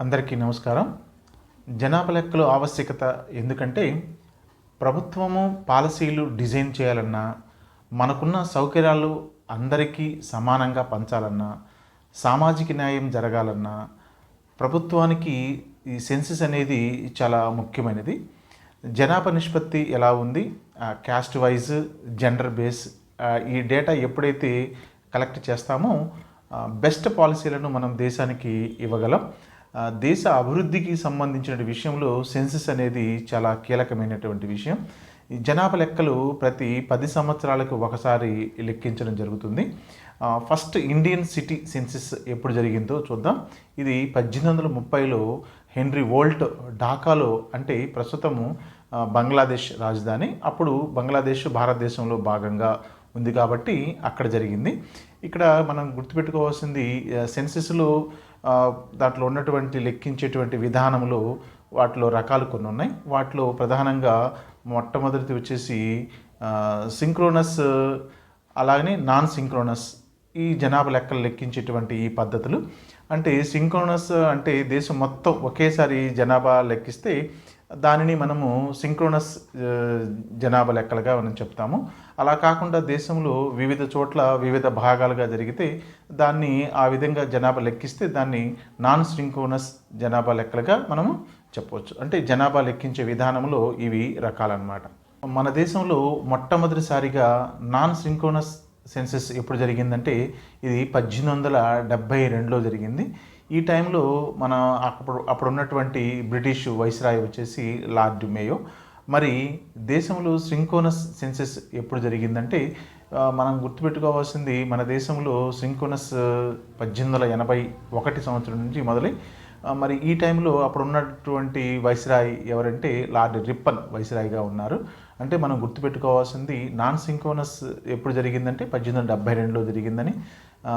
అందరికీ నమస్కారం. జనాభా లెక్కలు ఆవశ్యకత ఎందుకంటే ప్రభుత్వము పాలసీలు డిజైన్ చేయాలన్నా మనకున్న సౌకర్యాలు అందరికీ సమానంగా పంచాలన్నా సామాజిక న్యాయం జరగాలన్నా ప్రభుత్వానికి ఈ సెన్సెస్ అనేది చాలా ముఖ్యమైనది. జనాభా నిష్పత్తి ఎలా ఉంది? క్యాస్ట్ వైజ్ జెండర్ బేస్ ఈ డేటా ఎప్పుడైతే కలెక్ట్ చేస్తామో బెస్ట్ పాలసీలను మనం దేశానికి ఇవ్వగలం. దేశ అభివృద్ధికి సంబంధించిన విషయంలో సెన్సెస్ అనేది చాలా కీలకమైనటువంటి విషయం. జనాభా లెక్కలు ప్రతి పది సంవత్సరాలకు ఒకసారి లెక్కించడం జరుగుతుంది. ఫస్ట్ ఇండియన్ సిటీ సెన్సెస్ ఎప్పుడు జరిగిందో చూద్దాం. ఇది పద్దెనిమిది వందల ముప్పైలో హెన్రీ వోల్ట్ ఢాకాలో అంటే ప్రస్తుతము బంగ్లాదేశ్ రాజధాని. అప్పుడు బంగ్లాదేశ్ భారతదేశంలో భాగంగా ఉంది కాబట్టి అక్కడ జరిగింది. ఇక్కడ మనం గుర్తుపెట్టుకోవాల్సింది సెన్సెస్లో దాంట్లో ఉన్నటువంటి లెక్కించేటువంటి విధానంలో వాటిలో రకాలు కొన్ని ఉన్నాయి. వాటిలో ప్రధానంగా మొట్టమొదటిది వచ్చేసి సింక్రోనస్ అలాగనే నాన్ సింక్రోనస్ ఈ జనాభా లెక్కలు లెక్కించేటువంటి ఈ పద్ధతులు. అంటే సింక్రోనస్ అంటే దేశం మొత్తం ఒకేసారి జనాభా లెక్కిస్తే దానిని మనము సింక్రోనస్ జనాభా లెక్కలుగా మనం చెప్తాము. అలా కాకుండా దేశంలో వివిధ చోట్ల వివిధ భాగాలుగా జరిగితే దాన్ని ఆ విధంగా జనాభా లెక్కిస్తే దాన్ని నాన్ సింక్రోనస్ జనాభా లెక్కలుగా మనము చెప్పవచ్చు. అంటే జనాభా లెక్కించే విధానంలో ఇవి రకాలన్నమాట. మన దేశంలో మొట్టమొదటిసారిగా నాన్ సింక్రోనస్ సెన్సెస్ ఎప్పుడు జరిగిందంటే ఇది పద్దెనిమిది వందల డెబ్భై రెండులో జరిగింది. ఈ టైంలో మన అప్పుడు అప్పుడు ఉన్నటువంటి బ్రిటిష్ వైస్రాయ్ వచ్చేసి లార్డ్ మేయో. మరి దేశంలో సింకోనస్ సెన్సెస్ ఎప్పుడు జరిగిందంటే మనం గుర్తుపెట్టుకోవాల్సింది మన దేశంలో సింకోనస్ పద్దెనిమిది వందల ఎనభై ఒకటి సంవత్సరం నుంచి మొదలై మరి ఈ టైంలో అప్పుడు ఉన్నటువంటి వైస్రాయ్ ఎవరంటే లార్డ్ రిప్పన్ వైస్రాయ్గా ఉన్నారు. అంటే మనం గుర్తుపెట్టుకోవాల్సింది నాన్ సింకోనస్ ఎప్పుడు జరిగిందంటే పద్దెనిమిది వందల డెబ్బై రెండులో జరిగిందని. ఆ,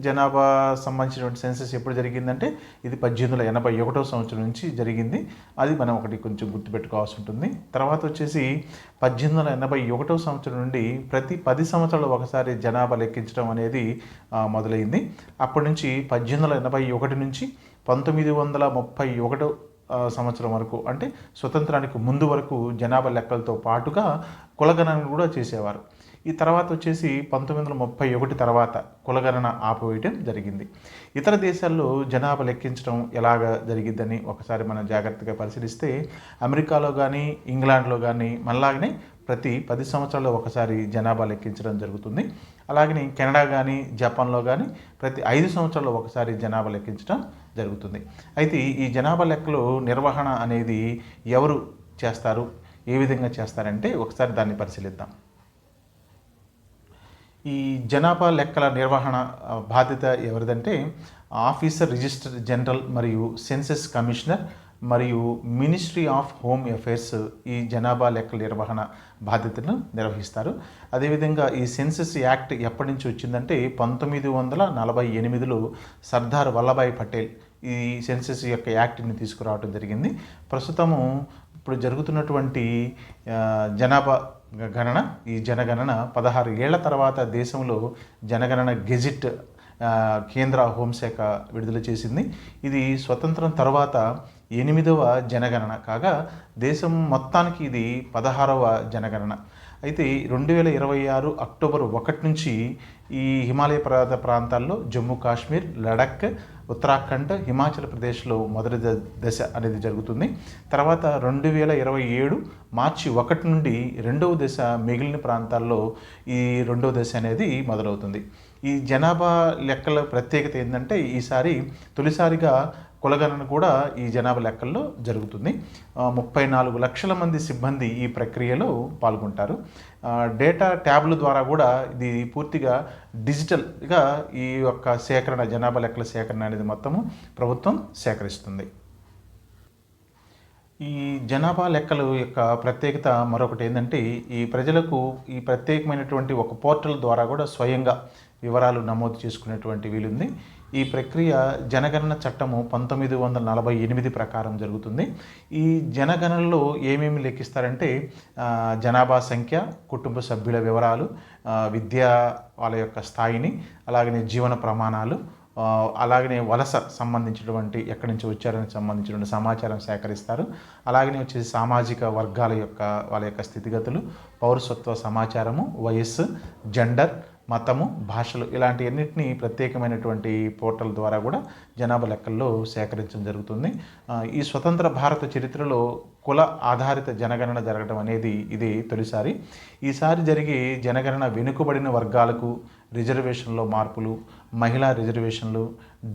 జనాభా సంబంధించినటువంటి సెన్సెస్ ఎప్పుడు జరిగిందంటే ఇది పద్దెనిమిది వందల ఎనభై ఒకటో సంవత్సరం నుంచి జరిగింది. అది మనం ఒకటి కొంచెం గుర్తుపెట్టుకోవాల్సి ఉంటుంది. తర్వాత వచ్చేసి పద్దెనిమిది వందల ఎనభై ఒకటో సంవత్సరం నుండి ప్రతి పది సంవత్సరాలు ఒకసారి జనాభా లెక్కించడం అనేది మొదలైంది. అప్పటి నుంచి పద్దెనిమిది వందల ఎనభై ఒకటి నుంచి పంతొమ్మిది వందల ముప్పై ఒకటో సంవత్సరం వరకు అంటే స్వతంత్రానికి ముందు వరకు జనాభా లెక్కలతో పాటుగా కులగణన కూడా చేసేవారు. ఈ తర్వాత వచ్చేసి పంతొమ్మిది వందల ముప్పై ఒకటి తర్వాత కులగణన ఆపివేయటం జరిగింది. ఇతర దేశాల్లో జనాభా లెక్కించడం ఎలాగ జరిగిద్దని ఒకసారి మనం జాగ్రత్తగా పరిశీలిస్తే అమెరికాలో కానీ ఇంగ్లాండ్లో కానీ మనలాగనే ప్రతి పది సంవత్సరాల్లో ఒకసారి జనాభా లెక్కించడం జరుగుతుంది. అలాగని కెనడా కానీ జపాన్లో కానీ ప్రతి ఐదు సంవత్సరాల్లో ఒకసారి జనాభా లెక్కించడం జరుగుతుంది. అయితే ఈ జనాభా లెక్కలు నిర్వహణ అనేది ఎవరు చేస్తారు? ఏ విధంగా చేస్తారంటే ఒకసారి దాన్ని పరిశీలిద్దాం. ఈ జనాభా లెక్కల నిర్వహణ బాధ్యత ఎవరిదంటే ఆఫీసర్ రిజిస్టర్ జనరల్ మరియు సెన్సెస్ కమిషనర్ మరియు మినిస్ట్రీ ఆఫ్ హోమ్ అఫైర్స్ ఈ జనాభా లెక్కల నిర్వహణ బాధ్యతను నిర్వహిస్తారు. అదేవిధంగా ఈ సెన్సెస్ యాక్ట్ ఎప్పటి నుంచి వచ్చిందంటే పంతొమ్మిది వందల నలభై ఎనిమిదిలో సర్దార్ వల్లభాయ్ పటేల్ ఈ సెన్సెస్ యొక్క యాక్ట్ని తీసుకురావడం జరిగింది. ప్రస్తుతము ఇప్పుడు జరుగుతున్నటువంటి జనాభా గణన ఈ జనగణన పదహారు ఏళ్ళ తర్వాత దేశంలో జనగణన గెజిట్ కేంద్ర హోంశాఖ విడుదల చేసింది. ఇది స్వతంత్రం తర్వాత ఎనిమిదవ జనగణన కాగా దేశం మొత్తానికి ఇది పదహారవ జనగణన. అయితే రెండు వేల ఇరవై ఆరు అక్టోబర్ ఒకటి నుంచి ఈ హిమాలయ పర్వత ప్రాంతాల్లో జమ్మూ కాశ్మీర్ లడక్ ఉత్తరాఖండ్ హిమాచల్ ప్రదేశ్లో మొదటి దశ అనేది జరుగుతుంది. తర్వాత రెండు వేల ఇరవై ఏడు మార్చి ఒకటి నుండి రెండవ దశ మిగిలిన ప్రాంతాల్లో ఈ రెండవ దశ అనేది మొదలవుతుంది. ఈ జనాభా లెక్కల ప్రత్యేకత ఏంటంటే ఈసారి తొలిసారిగా కులగణన కూడా ఈ జనాభా లెక్కల్లో జరుగుతుంది. ముప్పై నాలుగు లక్షల మంది సిబ్బంది ఈ ప్రక్రియలో పాల్గొంటారు. డేటా ట్యాబ్ల ద్వారా కూడా ఇది పూర్తిగా డిజిటల్గా ఈ యొక్క సేకరణ జనాభా లెక్కల సేకరణ అనేది మొత్తము ప్రభుత్వం సేకరిస్తుంది. ఈ జనాభా లెక్కల యొక్క ప్రత్యేకత మరొకటి ఏంటంటే ఈ ప్రజలకు ఈ ప్రత్యేకమైనటువంటి ఒక పోర్టల్ ద్వారా కూడా స్వయంగా వివరాలు నమోదు చేసుకునేటువంటి వీలుంది. ఈ ప్రక్రియ జనగణన చట్టము పంతొమ్మిది వందల నలభై ఎనిమిది ప్రకారం జరుగుతుంది. ఈ జనగణనలో ఏమేమి లెక్కిస్తారంటే జనాభా సంఖ్య కుటుంబ సభ్యుల వివరాలు విద్యా వాళ్ళ యొక్క స్థాయిని అలాగనే జీవన ప్రమాణాలు అలాగనే వలస సంబంధించినటువంటి ఎక్కడి నుంచి వచ్చారని సంబంధించినటువంటి సమాచారం సేకరిస్తారు. అలాగనే వచ్చేసి సామాజిక వర్గాల యొక్క వాళ్ళ యొక్క స్థితిగతులు పౌరసత్వ సమాచారము వయస్సు జెండర్ మతము భాషలు ఇలాంటి అన్నింటినీ ప్రత్యేకమైనటువంటి పోర్టల్ ద్వారా కూడా జనాభా లెక్కల్లో సేకరించడం జరుగుతుంది. ఈ స్వతంత్ర భారత చరిత్రలో కుల ఆధారిత జనగణన జరగడం అనేది ఇది తొలిసారి. ఈసారి జరిగే జనగణన వెనుకబడిన వర్గాలకు రిజర్వేషన్లో మార్పులు మహిళా రిజర్వేషన్లు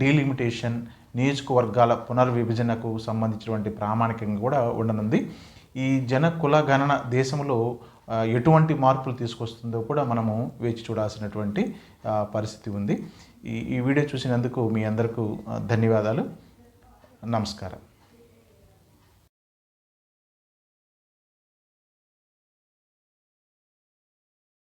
డీలిమిటేషన్ నియోజకవర్గాల పునర్విభజనకు సంబంధించినటువంటి ప్రామాణికంగా కూడా ఉండనుంది. ఈ జన కుల గణన దేశంలో ఎటువంటి మార్పులు తీసుకొస్తుందో కూడా మనము వేచి చూడాల్సినటువంటి పరిస్థితి ఉంది. ఈ ఈ వీడియో చూసినందుకు మీ అందరికీ ధన్యవాదాలు. నమస్కారం.